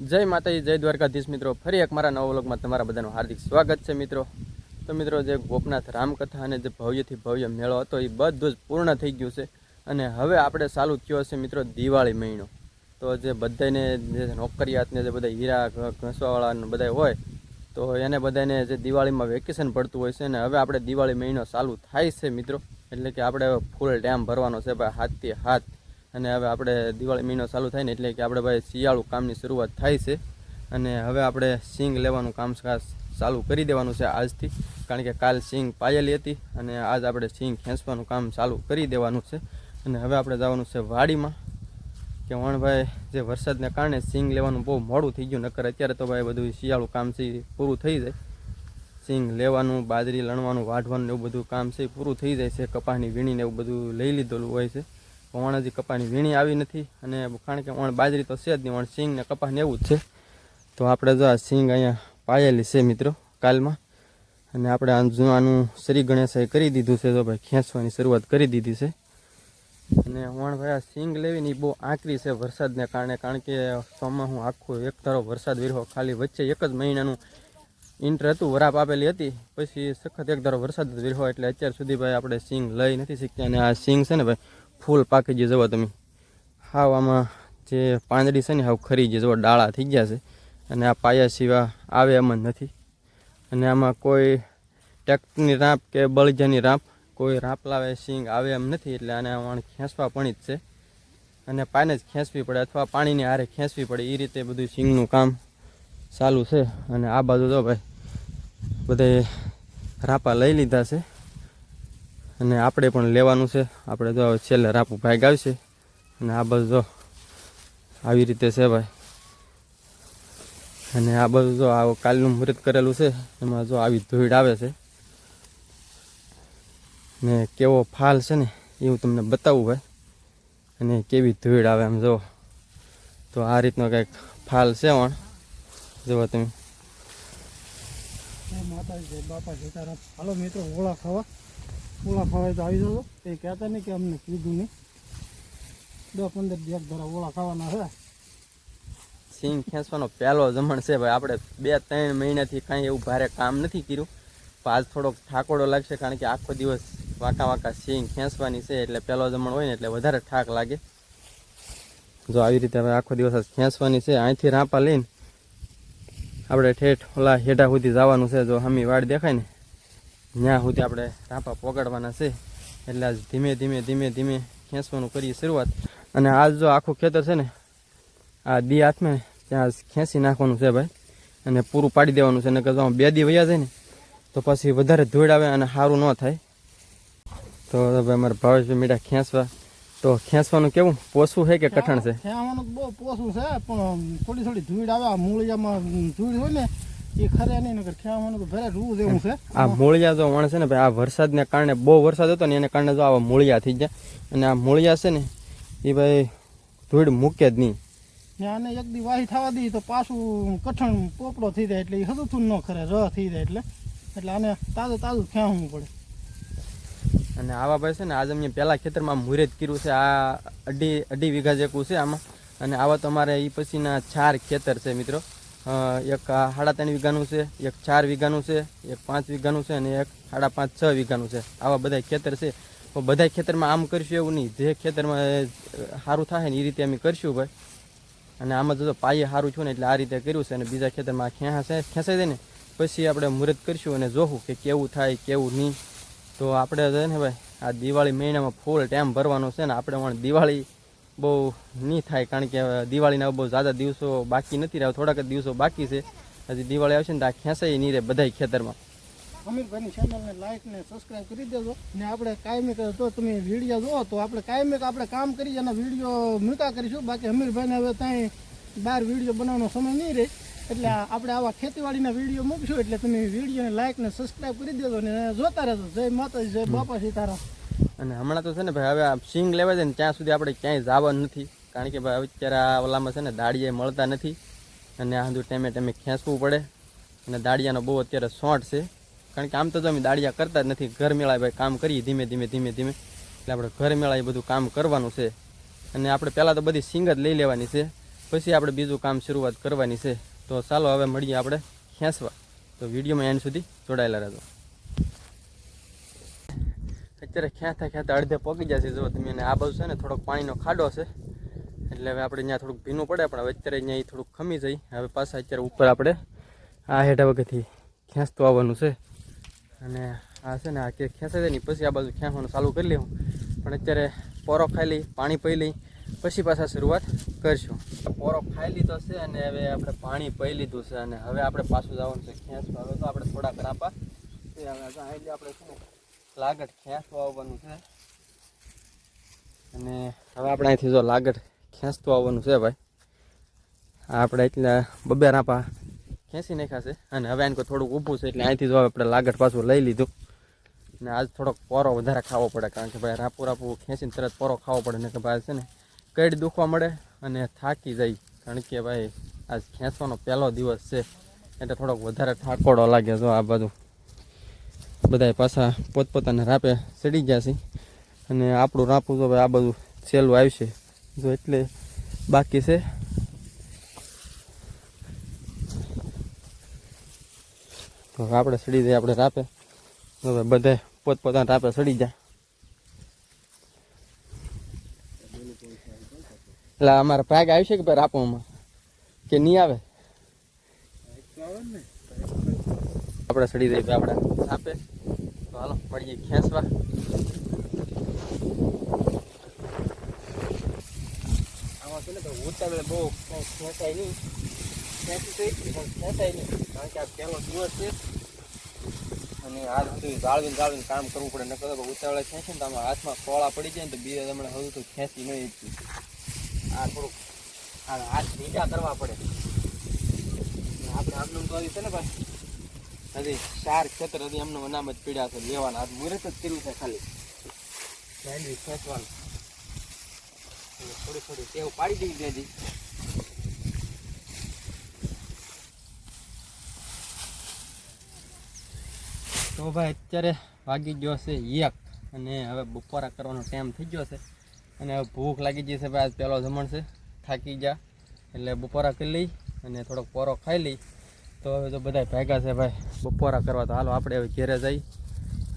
જય માતાજી, જય દ્વારકાધીશ મિત્રો. ફરી એક મારા નવા વ્લોગમાં તમારા બધાનું હાર્દિક સ્વાગત છે મિત્રો. તો મિત્રો, જે ગોપનાથ રામકથા અને જે ભવ્યથી ભવ્ય મેળો હતો, એ બધું જ પૂર્ણ થઈ ગયું છે. અને હવે આપણે ચાલુ થયો છે મિત્રો દિવાળી મહિનો. તો જે બધાને જે નોકરિયાતને જે બધા હીરા ઘસવાવાળા બધા હોય, તો એને બધાને જે દિવાળીમાં વેકેશન પડતું હોય છે ને, હવે આપણે દિવાળી મહિનો ચાલુ થાય છે મિત્રો. એટલે કે આપણે ફૂલ ડેમ ભરવાનો છે ભાઈ હાથથી હાથ અને હવે આપણે દિવાળી મહિનો ચાલુ થાય ને એટલે કે આપણે ભાઈ શિયાળુ કામની શરૂઆત થાય છે. અને હવે આપણે સિંગ લેવાનું કામ ચાલુ કરી દેવાનું છે આજથી, કારણ કે કાલ સિંગ પાયેલી હતી અને આજ આપણે સિંગ ખેંચવાનું કામ ચાલુ કરી દેવાનું છે. અને હવે આપણે જવાનું છે વાડીમાં, કે વણભાઈ, જે વરસાદને કારણે સિંગ લેવાનું બહુ મોડું થઈ ગયું, નકર અત્યારે તો ભાઈ બધું શિયાળુ કામ છે પૂરું થઈ જાય. સિંગ લેવાનું, બાજરી લણવાનું, વાઢવાનું એવું બધું કામ છે પૂરું થઈ જાય છે, કપાસની વીણીને એવું બધું લઈ લીધેલું હોય છે. પણ હજી કપાની વીણી આવી નથી અને કારણ કે વણ બાજરી તો છે જ નહીં, વણ સિંગ ને કપાસ ને એવું જ છે. તો આપણે જો આ સિંગ અહીંયા પાયેલી છે મિત્રો કાલમાં. અને આપણે આ જૂનાનું શ્રી ગણેશાએ કરી દીધું છે તો ભાઈ, ખેંચવાની શરૂઆત કરી દીધી છે. અને વણ ભાઈ આ સિંગ લેવી ને એ બહુ આકરી છે વરસાદને કારણે, કારણ કે સોમાં હું આખું એક ધારો વરસાદ વિરહો ખાલી વચ્ચે એક જ મહિનાનું ઇન્ટર હતું, વરાપ આપેલી હતી. પછી સખત એક ધારો વરસાદ વિરહો એટલે અત્યાર સુધી ભાઈ આપણે સિંગ લઈ નથી શીખ્યા અને આ સિંગ છે ને ભાઈ ફૂલ પાકી જે જવા તમે. હાવ આમાં જે પાંદડી છે ને હાવ ખરી જે જવા ડાળા થઈ ગયા છે. અને આ પાયા સિવા આવે એમ જ નથી. અને આમાં કોઈ ટેક્ટરની રાંપ કે બળજાની રાંપ, કોઈ રાંપ લાવે, સિંગ આવે એમ નથી એટલે આને વાણ ખેંચવા પણ જ છે. અને પાને જ ખેંચવી પડે અથવા પાણીની હારે ખેંચવી પડે એ રીતે બધું સિંગનું કામ ચાલુ છે. અને આ બાજુ તો ભાઈ, બધે રાપા લઈ લીધા છે. અને આપણે પણ લેવાનું છે. આપણે જો છેલ્લે રાપુ ભાગ આવશે અને આ બસ જો આવી રીતે છે ભાઈ. અને આ બધું જો આ કાલનું મુહૂર્ત કરેલું છે. એમાં જો આવી ધૂળ આવે છે. ને કેવો ફાલ છે ને એ હું તમને બતાવું ભાઈ. અને કેવી ધૂળ આવે એમ જો. તો આ રીતનો કંઈક ફાલ છે પણ. જુઓ તમે. માતાજી, બાપા જતા હાલો મિત્રો, ઓળા ખાવા. ઓળા ખાવા તો આવી જજો. એ કહેતા નહીં કે અમને કીધું નહીં. દસ પંદર દિવસ ધરા ઓળા ખાવાના છે. સિંગ ખેંચવાનો પહેલો જમણ છે ભાઈ. આપણે બે ત્રણ મહિનાથી કાંઈ એવું ભારે કામ નથી કર્યું. આજ થોડોક ઠાકોડો લાગશે કારણ કે આખો દિવસ વાંકા વાંકા સિંગ ખેંચવાની છે એટલે પહેલો જમણ હોય ને એટલે વધારે ઠાક લાગે. જો આવી રીતે હવે આખો દિવસ ખેંચવાની છે. અહીંથી રાંપા લઈને આપણે ઠેઠ ઓલા હેઠા સુધી જવાનું છે. જો હમી વાડ દેખાય ને ત્યાં સુધી આપણે રાંપા પોગાડવાના છે, એટલે આજ ધીમે ધીમે ધીમે ધીમે ખેંચવાનું કરીએ શરૂઆત. અને આજ જો આખું ખેતર છે ને, આ દી હાથમાં ત્યાં ખેંચી નાખવાનું છે ભાઈ. અને પૂરું પાડી દેવાનું છે, નકર જો બે દી વયા જાય ને, તો પછી વધારે ધૂળ આવે અને સારું ન થાય. તો ભાઈ અમારે ભાવેશભાઈ મીઠા ખેંચવા. તો ખેંચવાનું કેવું? પોસવું છે કે કઠણ છે? ખેવાનું બહુ પોસવું છે, પણ થોડી થોડી ધૂળ આવે મૂળિયામાં ધૂળ હોય ને એ ખરે નહીં નકર ખેવાનું તો ભરે રૂ જેવું છે. આ મૂળિયા જો વણ છે ને ભાઈ આ વરસાદને કારણે બહુ વરસાદ હતો ને એને કારણે જો આવા મૂળિયા થઈ ગયા. અને આ મૂળિયા છે ને એ ભાઈ ધૂળ મૂકે જ નહીં. આને એક દી વાહી થવા દઈએ તો પાછું કઠણ પોપડો થઈ જાય એટલે એ હદું ન ખરે રહ થઈ જાય એટલે. એટલે આને તાજું તાજું ખેવું પડે. અને આવા ભાઈ છે ને આજે અમે પહેલાં ખેતરમાં મુહૂર્ત કર્યું છે આ અઢી અઢી વીઘા જેવું છે આમાં. અને આવા તો અમારે એ પછીના ચાર ખેતર છે મિત્રો. એક સાડા ત્રણ વીઘાનું છે, એક ચાર વીઘાનું છે, એક પાંચ વીઘાનું છે અને એક સાડા પાંચ છ વીઘાનું છે. આવા બધા ખેતર છે. પણ બધા ખેતરમાં આમ કરશું એવું નહીં. જે ખેતરમાં સારું થાય ને એ રીતે અમે કરશું ભાઈ. અને આમાં જો પાયે સારું છું ને એટલે આ રીતે કર્યું છે અને બીજા ખેતરમાં છે, ખેંચાઈ જાય ને, પછી આપણે મુહૂર્ત કરશું અને જોવું કે કેવું થાય, કેવું નહીં. તો આપણે છે ને ભાઈ, આ દિવાળી મહિનામાં ફૂલ ટાઈમ ભરવાનો છે ને આપણે પણ દિવાળી બહુ નહીં થાય, કારણ કે દિવાળીના બહુ ઝાઝા દિવસો બાકી નથી રહ્યા. થોડાક જ દિવસો બાકી છે. હજી દિવાળી આવશે ને તો આ ખેંચાઈ નહીં રહે બધાય ખેતરમાં. અમીરભાઈની ચેનલને લાઈક ને સબસ્ક્રાઇબ કરી દેજો. ને આપણે કાયમી તો તમે વીડિયો જુઓ તો આપણે કાયમી આપણે કામ કરી અને વીડિયો મૂકા કરીશું. બાકી અમીરભાઈને હવે ત્યાં બહાર વીડિયો બનાવવાનો સમય નહીં રહે. એટલે આપણે આવા ખેતીવાડીના વીડિયો મૂકશું. એટલે તમે વિડીયોને લાઈક ને સબસ્ક્રાઈબ કરી દેજો ને જોતા રહેજો. જય માતાજી, જય બાપા સીતારામ. અને હમણાં તો છે ને ભાઈ, હવે આ સિંગ લેવા જાય ને, ત્યાં સુધી આપણે ક્યાંય જવાનું નથી. કારણ કે ભાઈ અત્યારે આ ઓલામાં છે ને દાળીએ મળતા નથી. અને આ બધું ટેમે ટેમે ખેંચવું પડે. અને દાળિયાનો બહુ અત્યારે શોર્ટ છે. કારણ કે આમ તો અમે દાળિયા કરતા જ નથી. ઘર મેળાએ ભાઈ કામ કરીએ ધીમે ધીમે ધીમે ધીમે. એટલે આપણે ઘર મેળાએ બધું કામ કરવાનું છે. અને આપણે પહેલાં તો બધી સિંગ જ લઈ લેવાની છે. પછી આપણે બીજું કામ શરૂઆત કરવાની છે. તો ચાલો હવે મળીએ આપણે ખેંચવા. તો વિડીયોમાં એન્ડ સુધી જોડાયેલા રહેજો. અત્યારે ખેંચતા ખ્યાતા અડધે પગી જશે જો તમે આ બાજુ છે ને થોડોક પાણીનો ખાડો છે એટલે હવે આપણે ત્યાં થોડુંક ભીનું પડે, પણ હવે અત્યારે અહીંયા થોડુંક ખમી જાય. હવે પાછા અત્યારે ઉપર આપણે આ હેઠા વગેથી ખેંચતું આવવાનું છે. અને આ છે ને આ કે ખેંચાઈ જાય ને પછી આ બાજુ ખેંચવાનું ચાલુ કરી લેવું. પણ અત્યારે પોરો ખાઈ લઈ, પાણી પી લઈ, પછી પાછા શરૂઆત કરીશું. પોરો ખાઈ લીધો છે અને હવે આપણે પાણી પી લીધું છે અને હવે આપણે પાછું જવાનું છે ખેંચવા. હવે તો આપણે થોડાક રાપા. તે હવે તો આપણે શું લાગટ ખેંચવા આવવાનું છે. અને હવે આપણે અહીંથી જો લાગટ ખેંચતું આવવાનું છે ભાઈ. આપણે એટલે બબે રાપા ખેંચી નાખ્યા છે. અને હવે એને કોઈ થોડુંક ઊભું છે એટલે અહીંથી જો આપણે લાગટ પાછું લઈ લીધું. અને આજ થોડોક પોરો વધારે ખાવો પડે, કારણ કે ભાઈ રાપુ રાપુ ખેંચીને તરત પોરો ખાવો પડે ને કે ભાઈ છે ને કઈડ દુખવા મળે અને થાકી જાય. કારણ કે ભાઈ આજ ખેંચવાનો પહેલો દિવસ છે. એટલે થોડોક વધારે ઠાકોડો લાગે જો આ બધું બધાય પાછા પોતપોતાના રાપે ચડી ગયા છે. અને આપણું રાપું તો આ બધું સહેલું આવશે. જો એટલે બાકી છે. તો આપણે ચડી જઈએ આપણે રાપે. હવે બધે પોતપોતાના રાપે ચડી જાય એટલે અમારે ભાગ આવશે કે ભાઈ રાપોમાં? કે નહીં આવે? આપણે ચડી જઈએ આપણે રાપે. હાલો, મળીએ ખેંચવા. આમાં છે ને તો ઉતાવળે બહુ ખેંચાય નહીં. ખેંચી તો પણ ખેંચાય નહીં. કારણ કે આ પહેલો દિવસ છે. અને આ બધું જાળવીને જાળવીને કામ કરવું પડે, નકર તો ઉતાવળે ખેંચે ને તો આમાં હાથમાં કોળા પડી જાય ને તો બીજા તમને હવે તો ખેંચી નહીં આ થોડુંક હાથ નીચા કરવા પડે. આપણે આમનું તો હજી છે ને ભાઈ. હજી ચાર ખેતર હજી એમનું અનામ જ પીડ્યા છે, લેવાના. આજ મુહૂર્ત જ કર્યું છે ખાલી. માંડવી ખેંચવાનું. થોડી થોડી ટેવ પાડી દેવી દેજી તો ભાઈ, અત્યારે વાગી ગયો છે એક અને હવે બપોરા કરવાનો ટાઈમ થઈ ગયો છે. અને હવે ભૂખ લાગી છે ભાઈ, આજ પહેલો જમણ છે. થાકી ગયા. એટલે બપોરા કરી લઈ અને થોડોક પોરો ખાઈ લઈ તો હવે તો બધા ભેગા છે ભાઈ. બપોરા કરવા તો હાલો આપણે હવે ઘેરે જઈ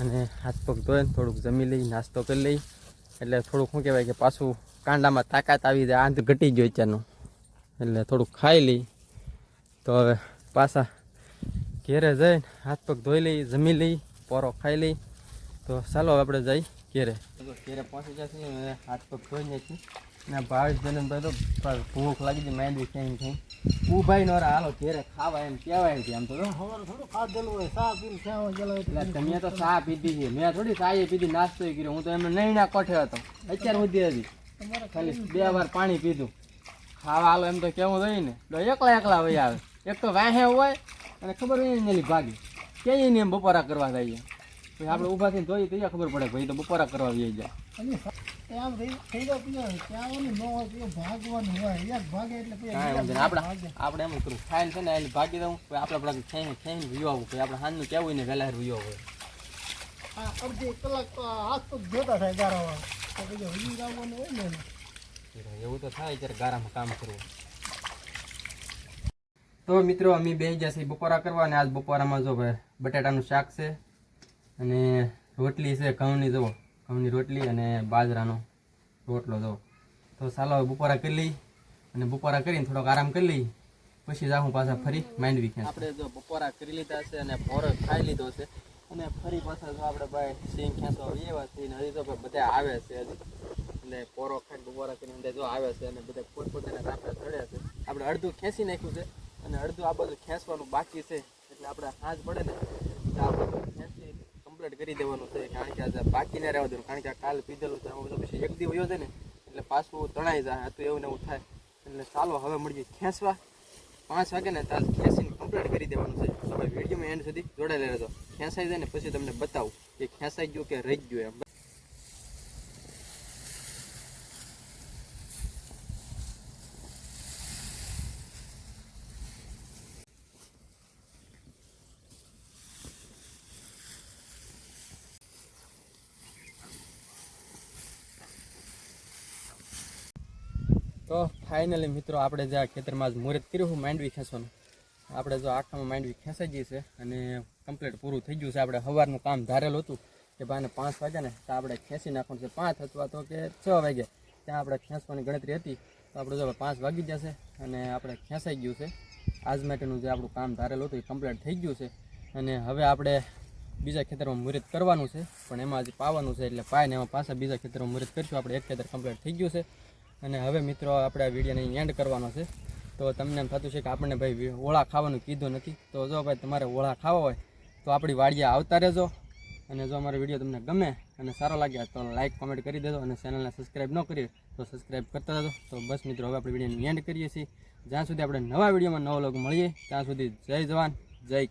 અને હાથ પગ ધોઈને થોડુંક જમી લઈ, નાસ્તો કરી લઈ. એટલે થોડુંક શું કહેવાય કે પાછું કાંડામાં તાકાત આવી જાય, આંધ ઘટી ગયો અત્યારનું. એટલે થોડુંક ખાઈ લઈ. તો હવે પાછા ઘેરે જઈને હાથ પગ ધોઈ લઈ, જમી લઈ, પોરો ખાઈ લઈ. તો ચાલો આપણે જઈ. ઘેરે કેરે પહોંચી જશે હાથ પગ જાય છે ને ભાવેશ જનનભાઈ તો ભૂખ લાગી હતી બી ખાઈ. થઈ ઉભાઈ નો હાલો ઘેરે ખાવા એમ કહેવાય છે આમ તો. થોડું ખાધેલું હોય સા પીને ગયેલા એટલે તમે તો સા પીધી છે મેં થોડી ચાએ પીધી નાસ્તો કર્યો. હું તો એમને નહીં ના કોઠે હતો. અત્યારે સુધી હતી ખાલી બે વાર પાણી પીધું. ખાવા હાલો એમ તો કેવું જોઈએ ને. તો એકલા એકલા વહી આવે. એક તો વાહે હોય અને ખબર હોય ને ભાગી ક્યાંય નહીં એમ બપોરા કરવા જઈએ. આપણે ઊભા થઈને જોઈએ તો ખબર પડે ભાઈ તો બપોરા કરવા આવી જાય ત્યાં થઈ ગયો ત્યાં ન હોય ભાગવાનું હોય. એક ભાગે એટલે પછી કાંઈ વાંધો નહીં. બીજા આપણે આપણે એમ કરું ખાઈને છે ને એને ભાગી દઉં પછી આપણે આપણે ખાઈને ખાઈને વિયો આવું પછી આપણે સાંજનું કેવું ને વહેલા રહ્યો હોય આ અડધી કલાક તો હાથ પગ જોતા થાય ગારામાં તો હજી આવવાનું હોય ને એવું તો થાય ત્યારે ગારામાં કામ કરવું. તો મિત્રો અમે બે જશે બપોરા કરવા અને આજ બપોરામાં જો ભાઈ બટાટાનું શાક છે. અને રોટલી છે, ઘઉંની જુઓ. ઘઉંની રોટલી અને બાજરાનો રોટલો જુઓ. તો ચાલો બપોરા કરી લઈ અને બપોરા કરીને થોડોક આરામ કરી લઈ પછી જાઉં પાછા ફરી માંડવી ખેંચ આપણે જો બપોરા કરી લીધા છે અને પોરો ખાઈ લીધો છે. અને ફરી પાછા જો આપણે ભાઈ સિંહ ખેંચવા એવા છે. હજી તો બધા આવે છે એટલે પોરો ખાઈને બપોરા કરીને અંદર જો આવે છે અને બધા પોતપોતાના રાપે ચડે છે. આપણે અડધું ખેંચી નાખ્યું છે અને અડધું આ બધું ખેંચવાનું બાકી છે. એટલે આપણે હાથ પડે ને એટલે આ બધું ખેંચી કમ્પ્લીટ કરી દેવાનું છે, કારણ કે આજે બાકી ના રહેવા દેવું કારણ કે કાલ પીધેલું છે બધું પછી એક દિવસ ને, એટલે પાછું તણાઈ જાય તો એવું ને એવું થાય. એટલે ચાલો હવે મળીએ ખેંચવા. પાંચ વાગે ને તાલ ખેંચીને કમ્પ્લીટ કરી દેવાનું છે. તમે વિડીયોમાં એન્ડ સુધી જોડાયેલા રહેજો. ખેંચાઈ જાય ને પછી તમને બતાવું કે ખેંચાઈ ગયું કે રહી ગયું એમ તો ફાઇનલી મિત્રો, આપણે જે આ ખેતરમાં જ મુહૂર્ત કર્યું હું માંડવી ખેંચવાનું. આપણે જો આખામાં માંડવી ખેંચાઈ ગઈ છે અને કમ્પ્લીટ પૂરું થઈ ગયું છે. આપણે સવારનું કામ ધારેલું હતું કે ભાઈને પાંચ વાગ્યા ને, તો આપણે ખેંચી નાખવાનું છે. પાંચ અથવા તો કે છ વાગે ત્યાં આપણે ખેંચવાની ગણતરી હતી. તો આપણે જો પાંચ વાગી જશે અને આપણે ખેંચાઈ ગયું છે. આજ માટેનું જે આપણું કામ ધારેલું હતું એ કમ્પ્લીટ થઈ ગયું છે. અને હવે આપણે બીજા ખેતરમાં મુહૂર્ત કરવાનું છે. પણ એમાં હજી પાવાનું છે એટલે પાય ને એમાં પાછા બીજા ખેતરમાં મુહૂર્ત કરીશું. આપણે એક ખેતર કમ્પ્લીટ થઈ ગયું છે. અને હવે મિત્રો આપણે આ વિડીયોને એન્ડ કરવાનો છે. તો તમને એમ થતું છે કે આપણને ભાઈ ઓળા ખાવાનું કીધું નથી. તો જો ભાઈ તમારે ઓળા ખાવા હોય, તો આપણી વાડીએ આવતા રહેજો. અને જો અમારો વીડિયો તમને ગમે અને સારો લાગ્યા તો લાઇક કોમેન્ટ કરી દેજો અને ચેનલને સબસ્ક્રાઈબ ન કરીએ તો સબસ્ક્રાઈબ કરતા રહેજો. તો બસ મિત્રો, હવે આપણે વિડીયોને એન્ડ કરીએ છીએ. જ્યાં સુધી આપણે નવા વિડીયોમાં નવો લોગ મળીએ, ત્યાં સુધી જય જવાન, જય